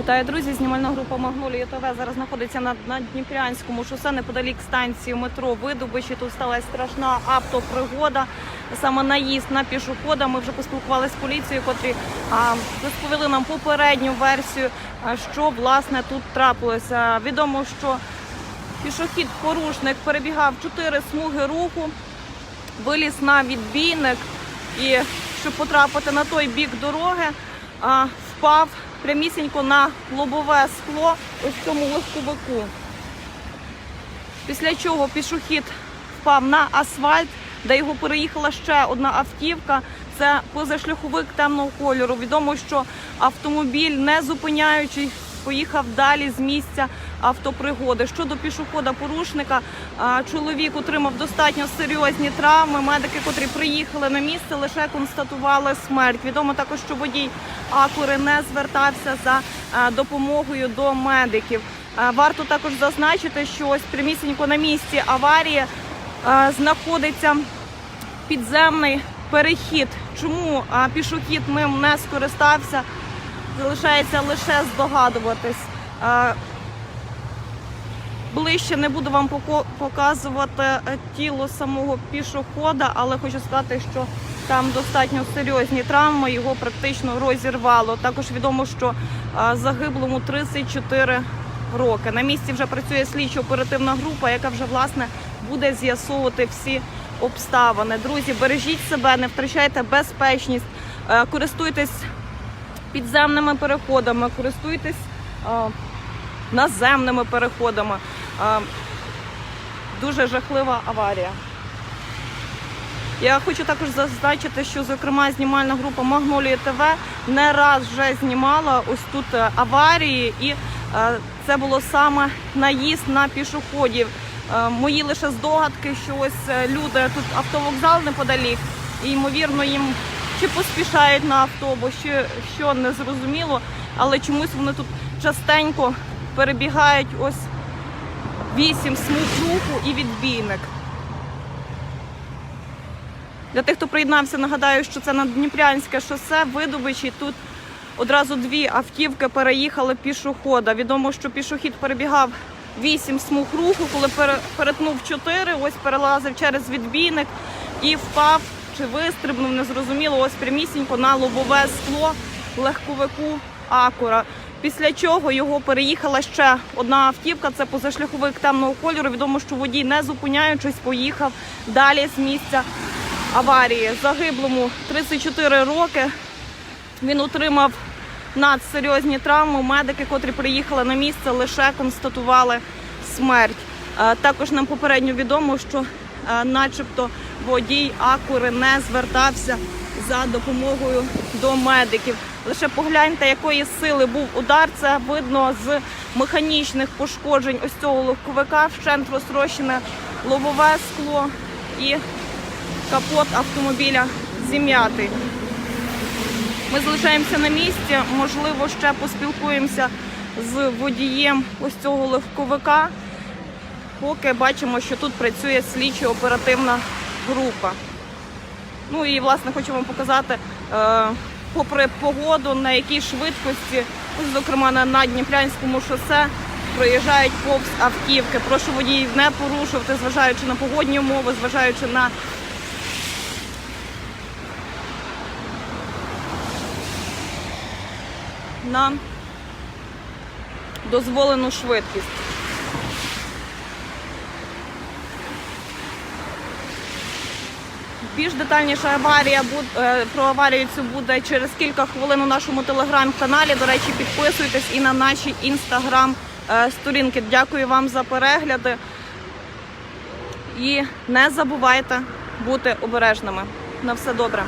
Вітаю, друзі! Знімальна група Магнолія ТВ зараз знаходиться на, на Дніпрянському шосе неподалік станції метро Видобичі. Тут сталася страшна автопригода, саме наїзд на пішохода. Ми вже поспілкувалися з поліцією, котрі а, розповіли нам попередню версію, а, що власне тут трапилося. Відомо, що пішохід порушник перебігав чотири смуги руху, виліз на відбійник і щоб потрапити на той бік дороги, а, впав прямісінько на лобове скло ось цьому легковику. Після чого пішохід впав на асфальт, де його переїхала ще одна автівка. Це позашляховик темного кольору. Відомо, що автомобіль, не зупиняючись, поїхав далі з місця автопригоди. Щодо пішохода порушника, чоловік отримав достатньо серйозні травми. Медики, котрі приїхали на місце, лише констатували смерть. Відомо також, що водій Акури не звертався за допомогою до медиків. Варто також зазначити, що ось прямісінько на місці аварії знаходиться підземний перехід. Чому пішохід ним не скористався, залишається лише здогадуватись. Ближче не буду вам показувати е, тіло самого пішохода, але хочу сказати, що там достатньо серйозні травми, його практично розірвало. Також відомо, що загиблому 34 роки. На місці вже працює слідчо-оперативна група, яка вже власне буде з'ясовувати всі обставини. Друзі, бережіть себе, не втрачайте безпечність, е, користуйтесь підземними переходами, користуйтесь е, наземними переходами. Дуже жахлива аварія. Я хочу також зазначити, що зокрема знімальна група Магнолія ТВ не раз вже знімала ось тут е, аварії, і е, це було саме наїзд на пішоходів. Е, Мої лише здогадки, що ось люди тут автовокзал неподалік, і ймовірно їм чи поспішають на автобус, чи що не зрозуміло, але чомусь вони тут частенько перебігають ось вісім смуг руху і відбійник. Для тих, хто приєднався, нагадаю, що це на Дніпрянське шосе, видобичі. Тут одразу дві автівки переїхали пішохода. Відомо, що пішохід перебігав вісім смуг руху, коли перетнув чотири, ось перелазив через відбійник і впав чи вистрибнув, незрозуміло, ось прямісінько на лобове скло легковику Акура. Після чого його переїхала ще одна автівка, це позашляховик темного кольору. Відомо, що водій, не зупиняючись, поїхав далі з місця аварії. Загиблому 34 роки. Він отримав надсерйозні травми. Медики, котрі приїхали на місце, лише констатували смерть. Е, Також нам попередньо відомо, що е, начебто водій Акури не звертався за допомогою до медиків. Лише погляньте, якої сили був удар. Це видно з механічних пошкоджень ось цього легковика, вщент розтрощене лобове скло і капот автомобіля зім'ятий. Ми залишаємося на місці, можливо, ще поспілкуємося з водієм ось цього легковика. Поки бачимо, що тут працює слідчо-оперативна група. Ну і власне хочу вам показати, е, попри погоду, на якій швидкості, зокрема на, на Дніпрянському шосе, проїжджають повз автівки. Прошу водіїв не порушувати, зважаючи на погодні умови, зважаючи на на дозволену швидкість. Більш детальніша аварія е, про аварію цю буде через кілька хвилин у нашому телеграм-каналі. До речі, підписуйтесь і на наші інстаграм-сторінки. Дякую вам за перегляди. І не забувайте бути обережними. На все добре.